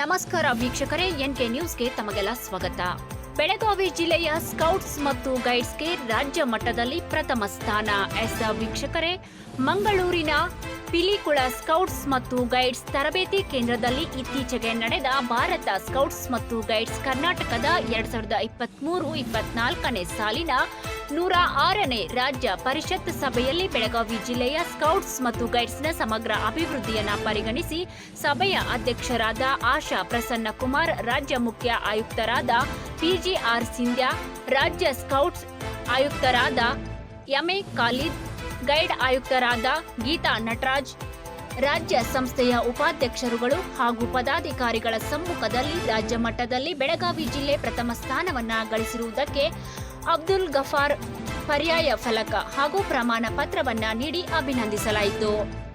ನಮಸ್ಕಾರ ವೀಕ್ಷಕರೇ ಎನ್ಕೆ ನ್ಯೂಸ್ಗೆ ತಮಗೆಲ್ಲ ಸ್ವಾಗತ. ಬೆಳಗಾವಿ ಜಿಲ್ಲೆಯ ಸ್ಕೌಟ್ಸ್ ಮತ್ತು ಗೈಡ್ಸ್ಗೆ ರಾಜ್ಯ ಮಟ್ಟದಲ್ಲಿ ಪ್ರಥಮ ಸ್ಥಾನ. ಎಸ್ ವೀಕ್ಷಕರೇ, ಮಂಗಳೂರಿನ ಪಿಲಿಕುಳ ಸ್ಕೌಟ್ಸ್ ಮತ್ತು ಗೈಡ್ಸ್ ತರಬೇತಿ ಕೇಂದ್ರದಲ್ಲಿ ಇತ್ತೀಚೆಗೆ ನಡೆದ ಭಾರತ ಸ್ಕೌಟ್ಸ್ ಮತ್ತು ಗೈಡ್ಸ್ ಕರ್ನಾಟಕದ ಎರಡ್ ಸಾವಿರದ ಇಪ್ಪತ್ಮೂರು ಇಪ್ಪತ್ನಾಲ್ಕನೇ ಸಾಲಿನ ನೂರ ಆರನೇ ರಾಜ್ಯ ಪರಿಷತ್ ಸಭೆಯಲ್ಲಿ ಬೆಳಗಾವಿ ಜಿಲ್ಲೆಯ ಸ್ಕೌಟ್ಸ್ ಮತ್ತು ಗೈಡ್ಸ್ನ ಸಮಗ್ರ ಅಭಿವೃದ್ಧಿಯನ್ನು ಪರಿಗಣಿಸಿ ಸಭೆಯ ಅಧ್ಯಕ್ಷರಾದ ಆಶಾ ಪ್ರಸನ್ನ ಕುಮಾರ್ ರಾಜ್ಯ ಮುಖ್ಯ ಆಯುಕ್ತರಾದ ಪಿಜಿಆರ್ ಸಿಂಧ್ಯಾ, ರಾಜ್ಯ ಸ್ಕೌಟ್ಸ್ ಆಯುಕ್ತರಾದ ಎಂಎ ಖಾಲಿದ್, ಗೈಡ್ ಆಯುಕ್ತರಾದ ಗೀತಾ ನಟರಾಜ್, ರಾಜ್ಯ ಸಂಸ್ಥೆಯ ಉಪಾಧ್ಯಕ್ಷರುಗಳು ಹಾಗೂ ಪದಾಧಿಕಾರಿಗಳ ಸಮ್ಮುಖದಲ್ಲಿ ರಾಜ್ಯ ಮಟ್ಟದಲ್ಲಿ ಬೆಳಗಾವಿ ಜಿಲ್ಲೆ ಪ್ರಥಮ ಸ್ಥಾನವನ್ನ ಗಳಿಸಿರುವುದಕ್ಕೆ ಅಬ್ದುಲ್ ಗಫಾರ್ ಪರ್ಯಾಯ ಫಲಕ ಹಾಗೂ ಪ್ರಮಾಣ ಪತ್ರವನ್ನ ನೀಡಿ ಅಭಿನಂದಿಸಲಾಯಿತು.